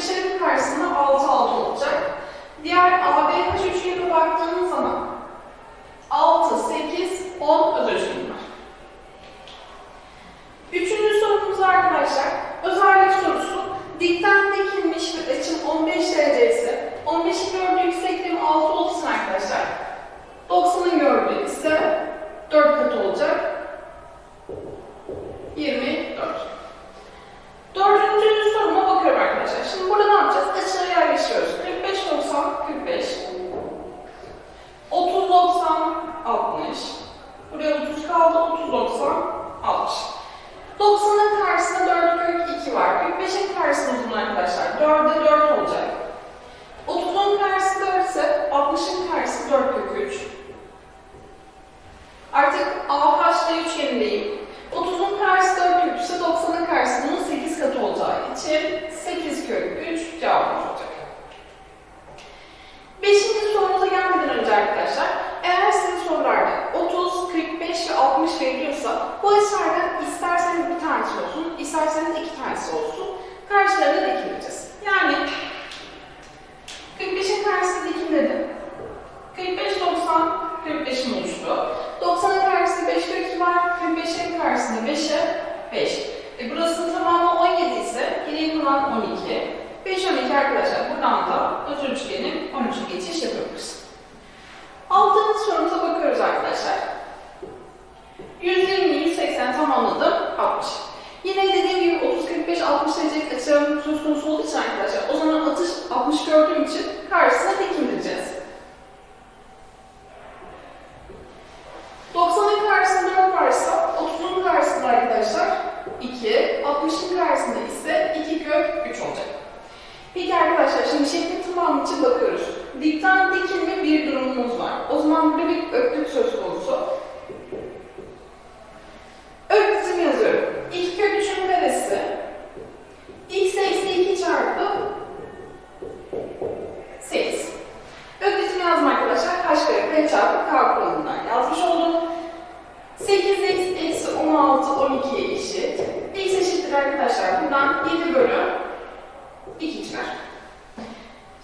şeridi karşısında 6-6 olacak. Diğer ABH üçgenine baktığınız zaman 6, 8, 10 öz var. Üçüncü sorumuz arkadaşlar, özellik sorusu. Dikten dikilmiş bir açım 15 derecesi, 15'in gördüğü yüksekliğim 6 olsun arkadaşlar. 90'ın gördüğü ise 60 derecelik açılarım söz konusu olduğu için arkadaşlar o zaman atış 60 gördüğüm için karşısına dikildireceğiz. 90'ın karşısında 4 varsa 30'un karşısında arkadaşlar 2, 60'ın karşısında ise 2 kök 3 olacak. Peki arkadaşlar şimdi şeklin tamamı için bakıyoruz. Dikten dikilme bir durumumuz var. O zaman burada bir öklük söz konusu. Öklütümü yazıyorum. 2 kök 3'ün karesi x eksi 2 çarpı 8. Öklütümü yazdım arkadaşlar. H kare p çarpı k kuralından yazmış oldum. 8 x eksi 16 12'ye eşit. x eşittir arkadaşlar. Buradan 7 bölü 2 çıkar.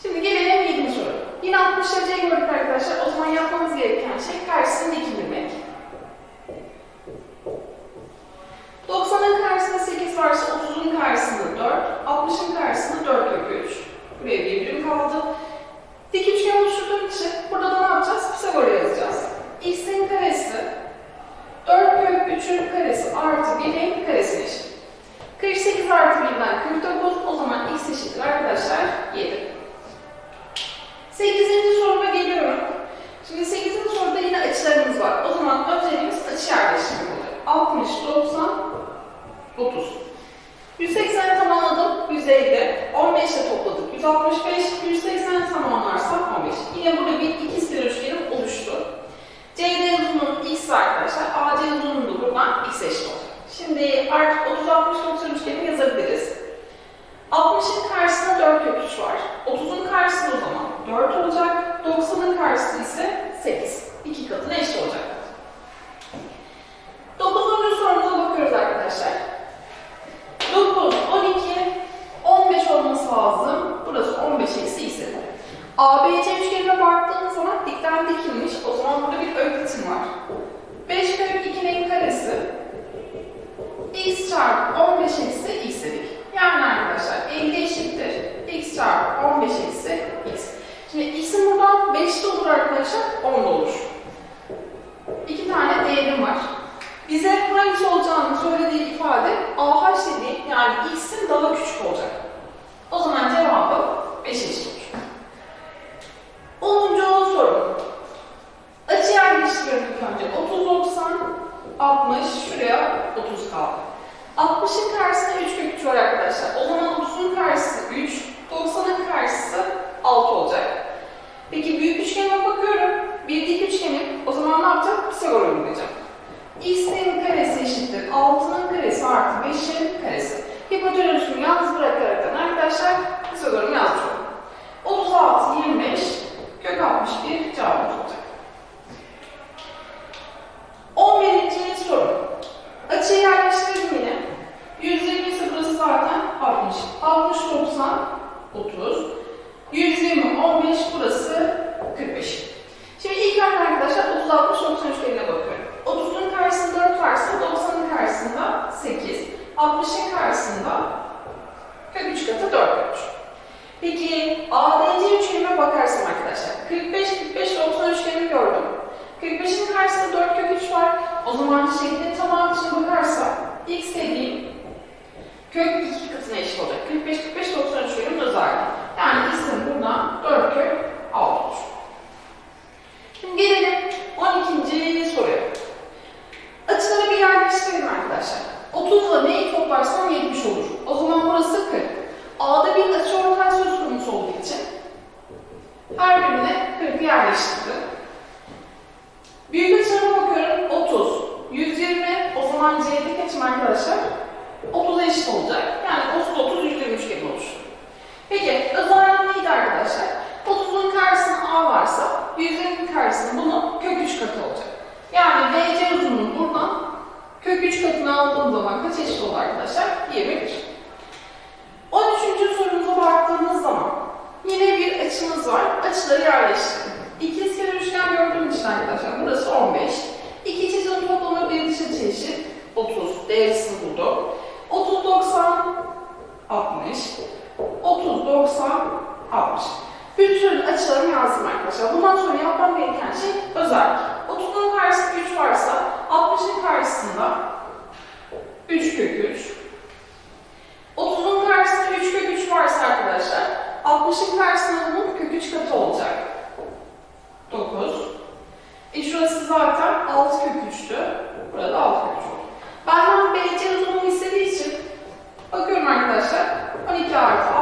Şimdi gelelim 7. soru. Yine 60 dereceyi gördük arkadaşlar. O zaman yapmamız gereken şey karşısını dikildirmek. 90'ın karşısında 8 varsa 30'un karşısında 4, 60'ın karşısında 4 kök 3. Buraya bir birim kaldı. Dik üçgen oluşturduğum için burada da ne yapacağız? Pisagor'u yazacağız. x'in karesi 4 kök 3'ün karesi artı 1'in karesine eşit. 48 artı 1'den 49 o zaman x eşittir arkadaşlar 7. 8. soruma geliyorum. Şimdi 8. soruda yine açılarımız var. O zaman önceliğimiz açı yerleştirmek olacak. 60, 90, 30. 180 tamamladım. 150. 15 ile topladık. 165. 180 tamamlarsam 15. Yine burada bir ikizkenar üçgenim oluştu. CD x arkadaşlar. AC uzunluğu da buradan x eşit olacak. Şimdi artık 30, 60, 90 üçgenini yazabiliriz. 60'ın karşısında 4 kök 3 var. 30'un karşısında o zaman 4 olacak. 90'ın karşısı ise 8. 2 katına eşit olacak. 9. sorumuza bakıyoruz arkadaşlar. 9, 12, 15 olması lazım. Burası 15 eksi x eder. ABC üçgenine baktığımız zaman dikten dikilmiş. O zaman burada bir öykütüm var. 5 kök 2'nin karesi x çarpı 15 eksi x dedik. Yani arkadaşlar 50 eşittir. x çarpı 15 eksi x. Şimdi x'in buradan 5 de olur arkadaşlar, 10 da olur. İki tane değerim var. Bize hangisi olacağını söylediği ifade AH dediği yani x'in daha küçük olacak. O zaman cevabı 5 eşit olur. 10. soru. Açı yerleştiriyorum ilk önce. 30, 90, 60, şuraya 30 kaldı. 60'ın karşısında 3 kök 3 var arkadaşlar. O zaman 30'un karşısı 3, 90'ın karşısı 6 olacak. Peki büyük üçgenime bakıyorum. Bir dik üçgenim. O zaman ne yapacağım? Pisagor uygulayacağım. x'in karesi eşittir. 6'nın karesi artı 5'in karesi. Hipotenüsünü yalnız bırakarak arkadaşlar Pisagor'umu yazmış O zaman şeklin tamamına bakarsak x dediğim kök 2 katına eşit olacak. 45, 45, 90 ölçüyorum özelliği. zaman C'de kaçım arkadaşlar? 30'a eşit olacak. Yani 30 30 %3 gibi olur. Peki özelliği neydi arkadaşlar? 30'un karşısına A varsa 120'nin karşısına bunun kök 3 katı olacak. Yani BC uzunluğu buradan kök 3 katını aldığım zaman kaç eşit olur arkadaşlar? 21. 13. sorumuza baktığımız zaman yine bir açımız var. Açıları yerleştirin. İkiz kere 60'ın versiyonunun kök 3 katı olacak. 9. E şurası zaten 6 kök 3'tü. Burada 6 kök 3 oldu. Benden BC uzunluğu istediği için bakıyorum arkadaşlar 12 artı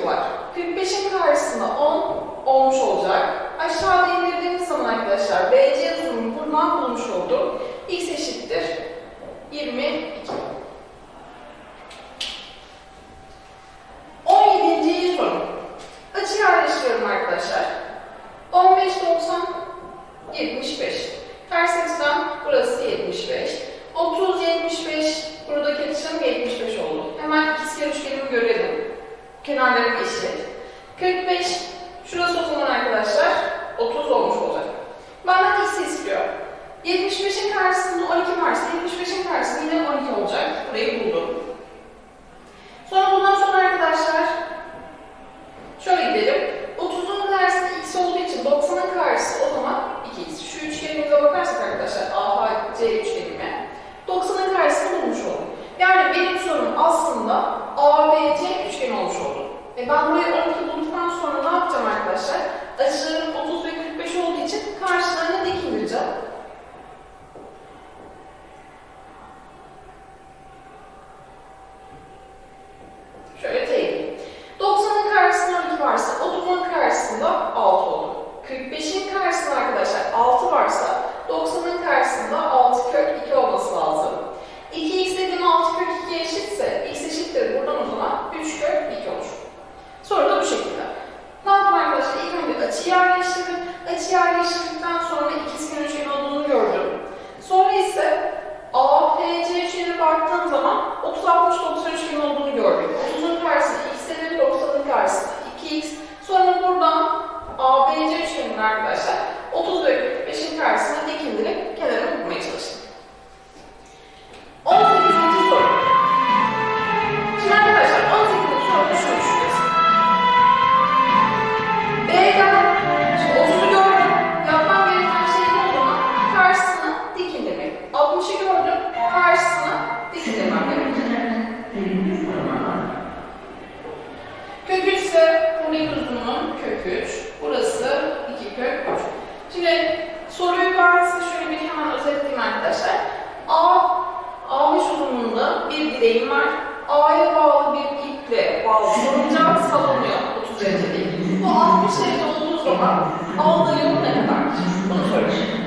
42 var. 45'in karşısına 10 olmuş olacak. Aşağıda indirdiğimiz zaman arkadaşlar BC uzunluğunu buradan bulmuş olduk. X eşittir 20 Bunlarların eşi. zaman 30-60-93 bin olduğunu gördük. şeyde olduğu zaman aldığı ne kadar? Bunu soracağım.